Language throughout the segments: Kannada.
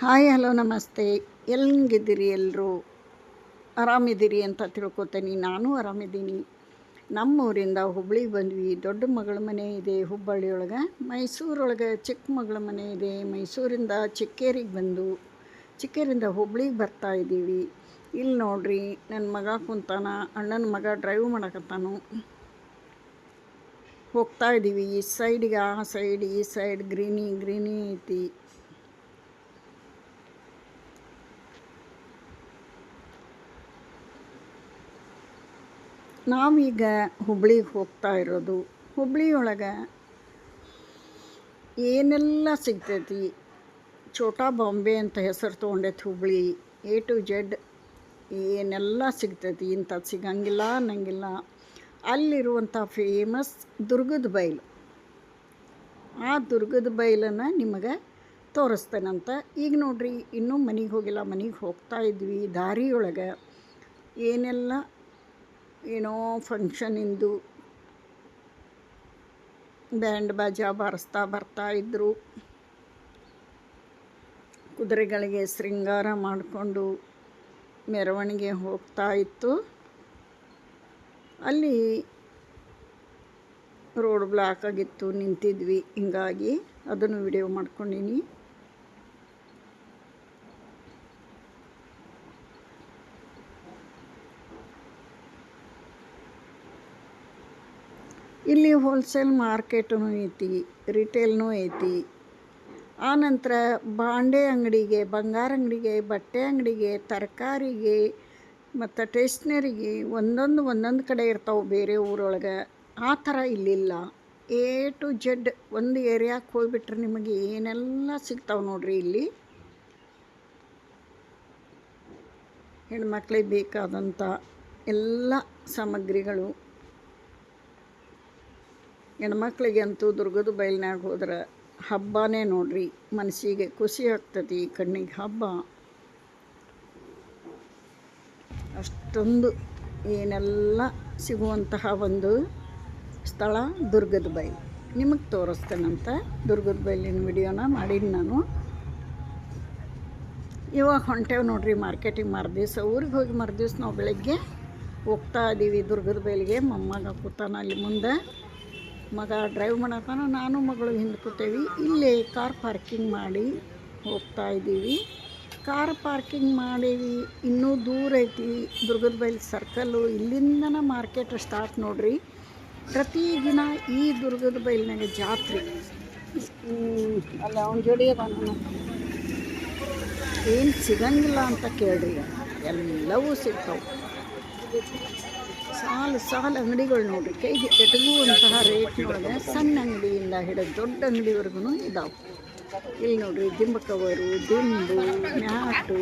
ಹಾಯ್, ಹಲೋ, ನಮಸ್ತೆ. ಹೆಂಗಿದ್ದೀರಿ ಎಲ್ಲರೂ ಆರಾಮಿದ್ದೀರಿ ಅಂತ ತಿಳ್ಕೊತೀನಿ. ನಾನು ಆರಾಮಿದ್ದೀನಿ. ನಮ್ಮೂರಿಂದ ಹುಬ್ಳಿಗೆ ಬಂದ್ವಿ. ದೊಡ್ಡ ಮಗಳ ಮನೆ ಇದೆ ಹುಬ್ಬಳ್ಳಿಯೊಳಗೆ. ಮೈಸೂರೊಳಗೆ ಚಿಕ್ಕ ಮಗಳ ಮನೆ ಇದೆ. ಮೈಸೂರಿಂದ ಚಿಕ್ಕೇರಿಗೆ ಬಂದು, ಚಿಕ್ಕೇರಿಂದ ಹುಬ್ಳಿಗೆ ಬರ್ತಾ ಇದ್ದೀವಿ. ಇಲ್ಲಿ ನೋಡ್ರಿ ನನ್ನ ಮಗ ಕುಂತಾನ. ಅಣ್ಣನ ಮಗ ಡ್ರೈವ್ ಮಾಡಕತ್ತಾನು. ಹೋಗ್ತಾ ಇದ್ದೀವಿ. ಈ ಸೈಡಿಗೆ, ಆ ಸೈಡ್, ಈ ಸೈಡ್, ಗ್ರೀನಿ ಗ್ರೀನಿ ಐತಿ. ನಾವೀಗ ಹುಬ್ಳಿಗೆ ಹೋಗ್ತಾ ಇರೋದು. ಹುಬ್ಳಿಯೊಳಗೆ ಏನೆಲ್ಲ ಸಿಗ್ತೈತಿ? ಛೋಟಾ ಬಾಂಬೆ ಅಂತ ಹೆಸರು ತೊಗೊಂಡೈತಿ ಹುಬ್ಳಿ. ಎ ಟು ಜೆಡ್ ಏನೆಲ್ಲ ಸಿಗ್ತೈತಿ ಇಂಥದ್ದು ಸಿಗಂಗಿಲ್ಲ, ಅನ್ನಂಗಿಲ್ಲ. ಅಲ್ಲಿರುವಂಥ ಫೇಮಸ್ ದುರ್ಗದ ಬೈಲು. ಆ ದುರ್ಗದ ಬೈಲನ್ನು ನಿಮಗೆ ತೋರಿಸ್ತೇನಂತ. ಈಗ ನೋಡ್ರಿ, ಇನ್ನೂ ಮನೆಗೆ ಹೋಗಿಲ್ಲ, ಮನೆಗೆ ಹೋಗ್ತಾ ಇದ್ವಿ. ದಾರಿಯೊಳಗೆ ಏನೆಲ್ಲ ಏನೋ ಫಂಕ್ಷನಿಂದು ಬ್ಯಾಂಡ್ ಬಾಜಾ ಬಾರಿಸ್ತಾ ಬರ್ತಾ ಇದ್ದರು ಕುದುರೆಗಳಿಗೆ ಶೃಂಗಾರ ಮಾಡಿಕೊಂಡು ಮೆರವಣಿಗೆ ಹೋಗ್ತಾ ಇತ್ತು. ಅಲ್ಲಿ ರೋಡ್ ಬ್ಲಾಕ್ ಆಗಿತ್ತು, ನಿಂತಿದ್ವಿ. ಹಿಂಗಾಗಿ ಅದನ್ನು ವಿಡಿಯೋ ಮಾಡ್ಕೊಂಡೀನಿ. ಇಲ್ಲಿ ಹೋಲ್ಸೇಲ್ ಮಾರ್ಕೆಟೂ ಐತಿ ರಿಟೇಲ್ನೂ ಐತಿ. ಆನಂತರ ಬಾಂಡೆ ಅಂಗಡಿಗೆ, ಬಂಗಾರ ಅಂಗಡಿಗೆ, ಬಟ್ಟೆ ಅಂಗಡಿಗೆ, ತರಕಾರಿಗೆ ಮತ್ತು ಟೇಸ್ನರಿಗೆ ಒಂದೊಂದು ಒಂದೊಂದು ಕಡೆ ಇರ್ತಾವೆ ಬೇರೆ ಊರೊಳಗೆ. ಆ ಥರ ಇಲ್ಲಿಲ್ಲ. ಎ ಟು ಜೆಡ್ ಒಂದು ಏರಿಯಾಕ್ಕೆ ಹೋಗ್ಬಿಟ್ರೆ ನಿಮಗೆ ಏನೆಲ್ಲ ಸಿಗ್ತಾವೆ ನೋಡ್ರಿ ಇಲ್ಲಿ. ಹೆಣ್ಮಕ್ಳಿಗೆ ಬೇಕಾದಂಥ ಎಲ್ಲ ಸಾಮಗ್ರಿಗಳು. ಹೆಣ್ಮಕ್ಳಿಗೆ ಅಂತೂ ದುರ್ಗದ ಬಯಲಿನಾಗ ಹೋದ್ರೆ ಹಬ್ಬನೇ ನೋಡ್ರಿ, ಮನಸ್ಸಿಗೆ ಖುಷಿ ಆಗ್ತತಿ, ಕಣ್ಣಿಗೆ ಹಬ್ಬ. ಅಷ್ಟೊಂದು ಏನೆಲ್ಲ ಸಿಗುವಂತಹ ಒಂದು ಸ್ಥಳ ದುರ್ಗದ ಬೈಲು ನಿಮಗೆ ತೋರಿಸ್ತೇನಂತ ದುರ್ಗದ ಬೈಲಿನ ವಿಡಿಯೋನ ಮಾಡೀನಿ ನಾನು. ಇವಾಗ ಹೊಂಟೇವು ನೋಡ್ರಿ ಮಾರ್ಕೆಟಿಗೆ ಮರ್ದಿವ್ಸ, ಊರಿಗೆ ಹೋಗಿ ಮರ್ದಿವ್ಸ ನಾವು ಬೆಳಗ್ಗೆ ಹೋಗ್ತಾ ಇದ್ದೀವಿ ದುರ್ಗದ ಬೈಲಿಗೆ ಮೊಮ್ಮಗ ಕೂತಾನ ಅಲ್ಲಿ ಮುಂದೆ. ಮಗ ಡ್ರೈವ್ ಮಾಡತ್ತಾನ ನಾನು ಮಗಳು ಹಿಂದೆ ಕೂತೇವಿ ಇಲ್ಲೇ ಕಾರ್ ಪಾರ್ಕಿಂಗ್ ಮಾಡಿ ಹೋಗ್ತಾ ಇದ್ದೀವಿ. ಕಾರ್ ಪಾರ್ಕಿಂಗ್ ಮಾಡೀವಿ. ಇನ್ನೂ ದೂರ ಐತಿ. ದುರ್ಗದ ಬೈಲ್ ಸರ್ಕಲ್ಲು ಇಲ್ಲಿಂದನ ಮಾರ್ಕೆಟ್ ಸ್ಟಾರ್ಟ್ ನೋಡ್ರಿ. ಪ್ರತಿದಿನ ಈ ದುರ್ಗದ ಬೈಲಿನಾಗ ಜಾತ್ರೆ. ಅಲ್ಲ, ಅವನ ಜೋಡಿ ಏನು ಸಿಗಂಗಿಲ್ಲ ಅಂತ ಕೇಳ್ರಿ. ಎಲ್ಲವೂ ಸಿಗ್ತಾವೆ. ಸಾಲು ಸಾಲು ಅಂಗಡಿಗಳು ನೋಡ್ರಿ. ಕೈಗೆ ಎಟಗುವಂತಹ ರೇಟ್ನೊಳಗೆ ಸಣ್ಣ ಅಂಗಡಿಯಿಂದ ಹಿಡಿದು ದೊಡ್ಡ ಅಂಗಡಿವರೆಗೂ ಇದಾವೆ. ಇಲ್ಲಿ ನೋಡಿರಿ ದಿಂಬ ಕವರು ದಿಂಬು, ಮ್ಯಾಟು,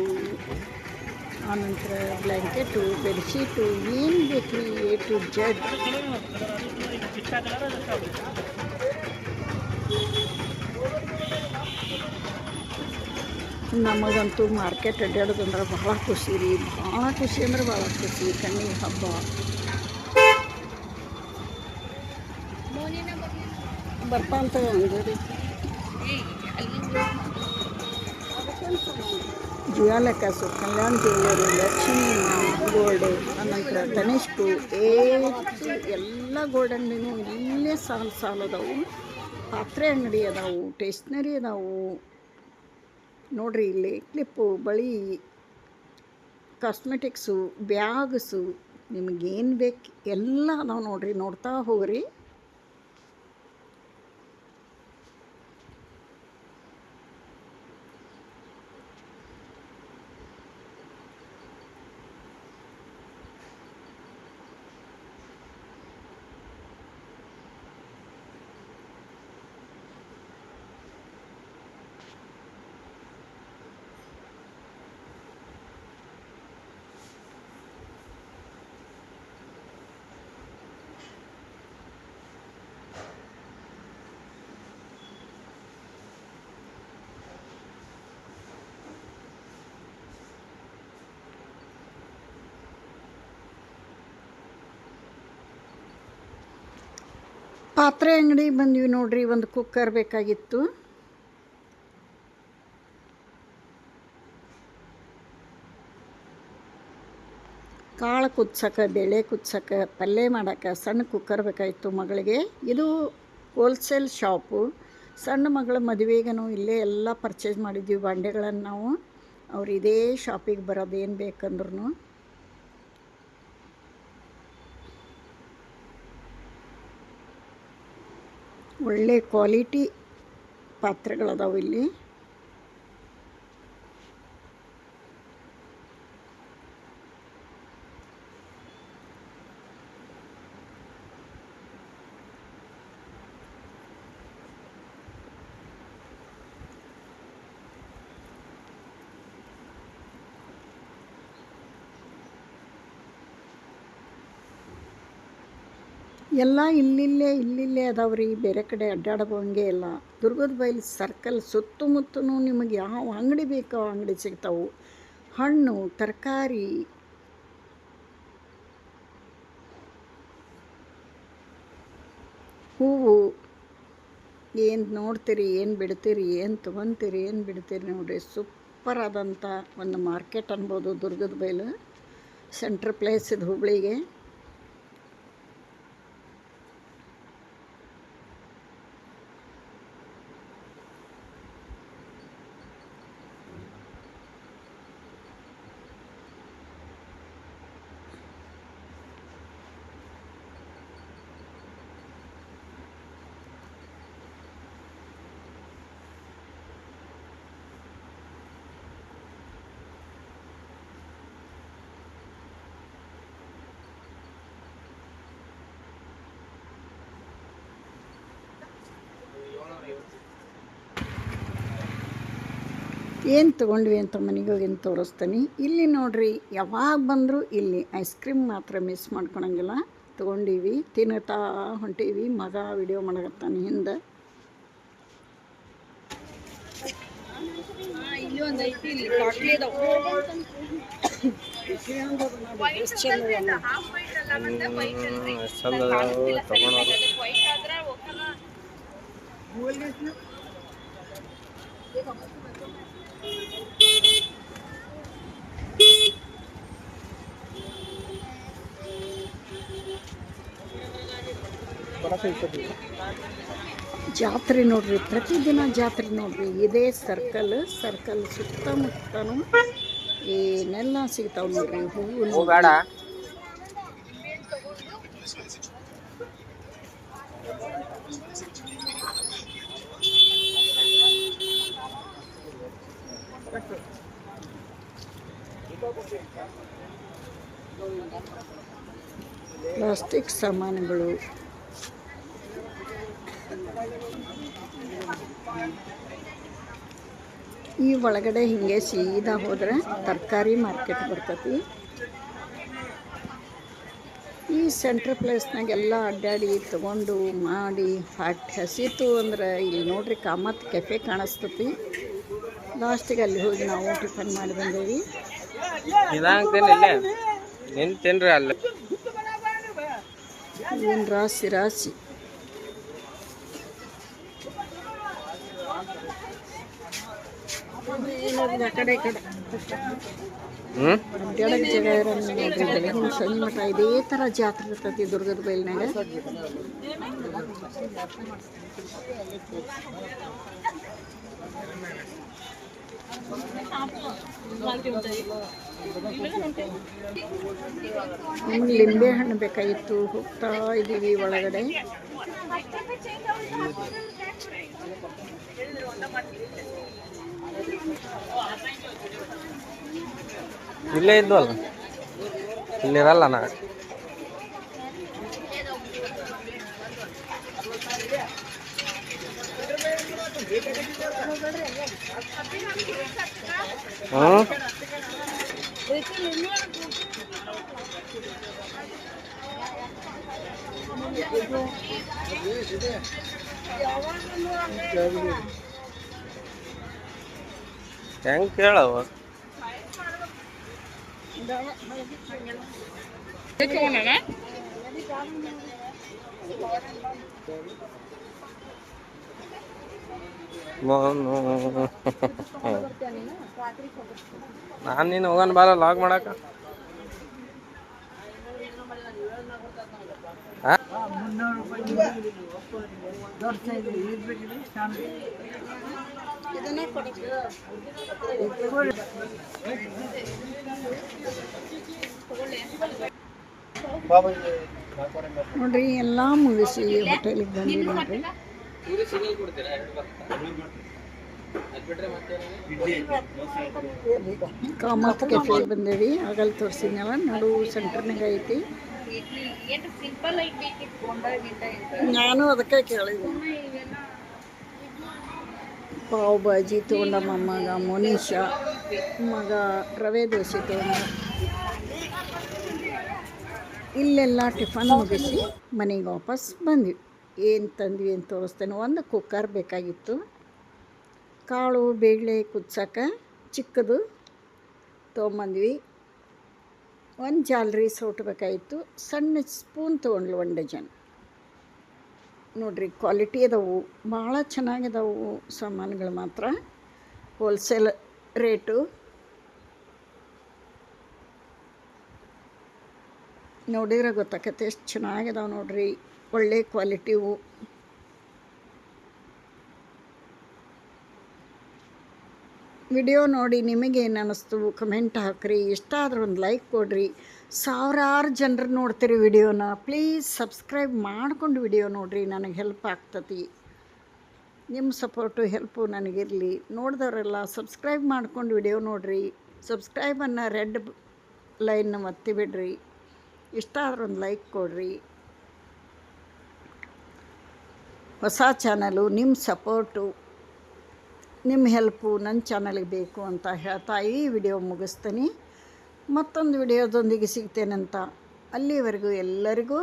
ಆನಂತರ ಬ್ಲ್ಯಾಂಕೆಟು ಬೆಡ್ಶೀಟು ಏನು ಬೇಕು ರೀ ಎ ಟು ಜೆಡ್ ನಮಗಂತೂ ಮಾರ್ಕೆಟ್ ಅಡ್ಡಾಡೋದಂದ್ರೆ ಭಾಳ ಖುಷಿ ರೀ. ಭಾಳ ಖುಷಿ ಅಂದ್ರೆ ಭಾಳ ಖುಷಿ. ಕಣ್ಣಿಗೆ ಹಬ್ಬ. ಬರ್ತಾ ಅಂತ ಅಂದ್ರಿ ಜ್ವಾಲಕಾಸು ಕಲ್ಯಾಣ ಜ್ಯುವೆಲ್ಲರಿ ಲಕ್ಷ್ಮಿ ಗೋಲ್ಡ್ ಅನಂತರ ತನಿಷ್ಕು ಏಟು, ಎಲ್ಲ ಗೋಲ್ಡ್ ಅಂಗಡಿನೂ ಇಲ್ಲೇ ಸಾಲು ಸಾಲು ಅದಾವು ಪಾತ್ರೆ ಅಂಗಡಿ ಅದಾವು ಟೇಷ್ನರಿ ಅದಾವು. ನೋಡ್ರಿ ಇಲ್ಲಿ ಕ್ಲಿಪ್ಪು ಬಳಿ ಕಾಸ್ಮೆಟಿಕ್ಸು ಬ್ಯಾಗ್ಸು ನಿಮಗೇನು ಬೇಕು, ಎಲ್ಲ ಅದಾವೆ ನೋಡ್ರಿ, ನೋಡ್ತಾ ಹೋಗ್ರಿ. ಪಾತ್ರೆ ಅಂಗಡಿ ಬಂದ್ವಿ ನೋಡ್ರಿ, ಒಂದು ಕುಕ್ಕರ್ ಬೇಕಾಗಿತ್ತು. ಕಾಳು ಕುದ್ಸಕ್ಕೆ ಬೇಳೆ ಕುದ್ಸಕ್ಕೆ ಪಲ್ಯ ಮಾಡೋಕ್ಕೆ ಸಣ್ಣ ಕುಕ್ಕರ್ ಬೇಕಾಗಿತ್ತು ಮಗಳಿಗೆ. ಇದು ಹೋಲ್ಸೇಲ್ ಶಾಪು ಸಣ್ಣ ಮಗಳ ಮದುವೆಗೇನು ಇಲ್ಲೇ ಎಲ್ಲ ಪರ್ಚೇಸ್ ಮಾಡಿದ್ವಿ, ಬಾಂಡೆಗಳನ್ನು ನಾವು. ಅವ್ರು ಇದೇ ಶಾಪಿಗೆ ಬರೋದು ಏನು ಬೇಕಂದ್ರೂ ಒಳ್ಳೆ ಕ್ವಾಲಿಟಿ ಪಾತ್ರೆಗಳದಾವು ಇಲ್ಲಿ. ಎಲ್ಲ ಇಲ್ಲಿಲ್ಲೇ ಇಲ್ಲಿಲ್ಲೇ ಅದಾವ್ರಿ. ಬೇರೆ ಕಡೆ ಅಡ್ಡಾಡೋಂಗೆ ಇಲ್ಲ. ದುರ್ಗದ ಬೈಲು ಸರ್ಕಲ್ ಸುತ್ತಮುತ್ತಲೂ ನಿಮಗೆ ಯಾವ ಅಂಗಡಿ ಬೇಕೋ ಅಂಗಡಿ ಸಿಗ್ತಾವೆ. ಹಣ್ಣು, ತರಕಾರಿ, ಹೂವು, ಏನು ನೋಡ್ತೀರಿ, ಏನು ಬಿಡ್ತೀರಿ, ಏನು ತೊಗೊಂತೀರಿ, ಏನು ಬಿಡ್ತೀರಿ ನೋಡಿರಿ. ಸೂಪರ್ ಆದಂಥ ಒಂದು ಮಾರ್ಕೆಟ್ ಅನ್ಬೋದು ದುರ್ಗದ ಬೈಲು. ಸೆಂಟ್ರ್ ಪ್ಲೇಸ್ ಇದು ಹುಬ್ಳಿಗೆ. ಏನು ತೊಗೊಂಡ್ವಿ ಅಂತ ಮನೆಗೆ ಹೋಗಿನ ತೋರಿಸ್ತೀನಿ? ಇಲ್ಲಿ ನೋಡ್ರಿ ಯಾವಾಗ ಬಂದರೂ ಇಲ್ಲಿ ಐಸ್ ಕ್ರೀಮ್ ಮಾತ್ರ ಮಿಸ್ ಮಾಡ್ಕೊಳಂಗಿಲ್ಲ. ತೊಗೊಂಡೀವಿ ತಿನ್ನುತ್ತಾ ಹೊಂಟೀವಿ ಮಗ ವಿಡಿಯೋ ಮಾಡಕತ್ತಾನೆ ಹಿಂದೆ. ಜಾತ್ರೆ ನೋಡ್ರಿ ಪ್ರತಿದಿನ ಜಾತ್ರೆ ನೋಡ್ರಿ ಇದೇ ಸರ್ಕಲ್ ಸರ್ಕಲ್ ಸುತ್ತಮುತ್ತನು ಏನೆಲ್ಲ ಸಿಗ್ತಾವ ನೋಡ್ರಿ ಹೂವು ಪ್ಲಾಸ್ಟಿಕ್ ಸಾಮಾನುಗಳು. ಈ ಒಳಗಡೆ ಹಿಂಗೆ ಸೀದಾ ಹೋದ್ರೆ ತರಕಾರಿ ಮಾರ್ಕೆಟ್ ಬರ್ತತಿ. ಈ ಸೆಂಟ್ರ್ ಪ್ಲೇಸ್ನಾಗೆಲ್ಲ ಅಡ್ಡಾಡಿ ತಗೊಂಡು ಮಾಡಿ ಹಾಟ್ ಹಸಿತು ಅಂದ್ರೆ ಇಲ್ಲಿ ನೋಡ್ರಿ ಕಾಮತ್ ಕೆಫೆ ಕಾಣಿಸ್ತತಿ. ಲಾಸ್ಟಿಗೆ ಅಲ್ಲಿ ಹೋಗಿ ನಾವು ಟಿಫನ್ ಮಾಡಿ ಬಂದೇವಿ. ನಿಂತೇನ್ರಿ ಅಲ್ಲ. ಏನು ರಾಶಿ ರಾಶಿ ಏನಾದ್ರು ಆ ಕಡೆ ಈ ಕಡೆ ಹ್ಮ್ ಅಡ್ಡಾಡಕ್ಕೆ ಜಾಗ ಇರಲ್ಲ ನೋಡ್ರಿ ಬೆಳಗಿನ ಸಂಜೆ ಮಠ ಇದೇ ತರ ಜಾತ್ರೆ ಇರ್ತೈತಿ ದುರ್ಗದ ಬೈಲ್ನಾಗ ನಮ್ಗೆ ಲಿಂಬೆ ಹಣ್ಣು ಬೇಕಾಗಿತ್ತು. ಹೋಗ್ತಾ ಇದೀವಿ ಒಳಗಡೆ. ಇಲ್ಲೇ ಇದ್ವಲ್ಲ ಇಲ್ಲಿರಲ್ಲ ನಾ ಹ್ಮ್? ಹೆಂಗೆ ಕೇಳವ? ನಾನು ನೀನು ಹೋಗೋಣ ಬಾರ ಲಾಗ್ ಮಾಡಾಕ ಇದನ್ನೇ ಕೊಡಿ. ನೋಡ್ರಿ ಎಲ್ಲ ಮುಗಿಸಿ ಹೋಟೆಲಿಗೆ ನೋಡ್ರಿ. ಕಾಮತ್ ಕೆಫೆ ಬಂದೇವಿ ಆಗಲ್ ತೋರಿಸಿದ್ನಲ್ಲ ನಡು ಸೆಂಟರ್ನಾಗ ಐತಿ. ನಾನು ಅದಕ್ಕೆ ಕೇಳಿದೆ. ಪಾವ್ ಬಾಜಿ ತೊಗೊಂಡ ಮಗ ಮೋನೀಶ ಮಗ ರವೆ ದೋಸೆ ತಗೊಂಡ. ಇಲ್ಲೆಲ್ಲ ಟಿಫನ್ ಮುಗಿಸಿ ಮನೆಗೆ ವಾಪಸ್ ಬಂದ್ವಿ. ಏನು ತಂದ್ವಿ ಅಂತ ತೋರಿಸ್ತೇನೆ. ಒಂದು ಕುಕ್ಕರ್ ಬೇಕಾಗಿತ್ತು. ಕಾಳು ಬೇಳೆ ಕುದ್ಸಕ್ಕೆ ಚಿಕ್ಕದು ತೊಗೊಂಬಂದ್ವಿ. ಒಂದು ಜಾಲ್ರಿ ಸೌಟ್ ಬೇಕಾಗಿತ್ತು ಸಣ್ಣ ಸ್ಪೂನ್ ತೊಗೊಂಡ್ಲು ಒಂದು ಡಜನ್. ನೋಡ್ರಿ, ಕ್ವಾಲಿಟಿ ಅದಾವು, ಭಾಳ ಚೆನ್ನಾಗಿದಾವು ಸಾಮಾನುಗಳು ಮಾತ್ರ. Wholesale rate. ನೋಡಿದ್ರೆ ಗೊತ್ತಾಕತ್ತೆ, ಎಷ್ಟು ಚೆನ್ನಾಗಿದಾವೆ ನೋಡ್ರಿ. ಒಳ್ಳೆ ಕ್ವಾಲಿಟಿವು. ವಿಡಿಯೋ ನೋಡಿ ನಿಮಗೇನು ಅನ್ನಿಸ್ತು ಕಮೆಂಟ್ ಹಾಕ್ರಿ. ಇಷ್ಟ ಆದ್ರೆ ಒಂದು ಲೈಕ್ ಕೊಡ್ರಿ. ಸಾವಿರಾರು ಜನರು ನೋಡ್ತೀರಿ ವಿಡಿಯೋನ. ಪ್ಲೀಸ್ ಸಬ್ಸ್ಕ್ರೈಬ್ ಮಾಡ್ಕೊಂಡು ವಿಡಿಯೋ ನೋಡ್ರಿ, ನನಗೆ ಹೆಲ್ಪ್ ಆಗ್ತತಿ. ನಿಮ್ಮ ಸಪೋರ್ಟು ಹೆಲ್ಪು ನನಗಿರಲಿ. ನೋಡಿದವರೆಲ್ಲ ಸಬ್ಸ್ಕ್ರೈಬ್ ಮಾಡ್ಕೊಂಡು ವಿಡಿಯೋ ನೋಡಿರಿ. ಸಬ್ಸ್ಕ್ರೈಬನ್ನು ರೆಡ್ ಲೈನ್ ಒತ್ತಿ ಬಿಡ್ರಿ ಇಷ್ಟ ಆದ್ರೆ ಒಂದು ಲೈಕ್ ಕೊಡ್ರಿ. ಹೊಸ ಚಾನಲು ನಿಮ್ಮ ಸಪೋರ್ಟು ನಿಮ್ಮ ಹೆಲ್ಪು ನನ್ನ ಚಾನಲ್ಗೆ ಬೇಕು ಅಂತ ಹೇಳ್ತಾ ಈ ವಿಡಿಯೋ ಮುಗಿಸ್ತೀನಿ. ಮತ್ತೊಂದು ವಿಡಿಯೋದೊಂದಿಗೆ ಸಿಗ್ತೇನಂತ ಅಲ್ಲಿವರೆಗೂ ಎಲ್ಲರಿಗೂ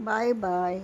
ಬಾಯ್ ಬಾಯ್.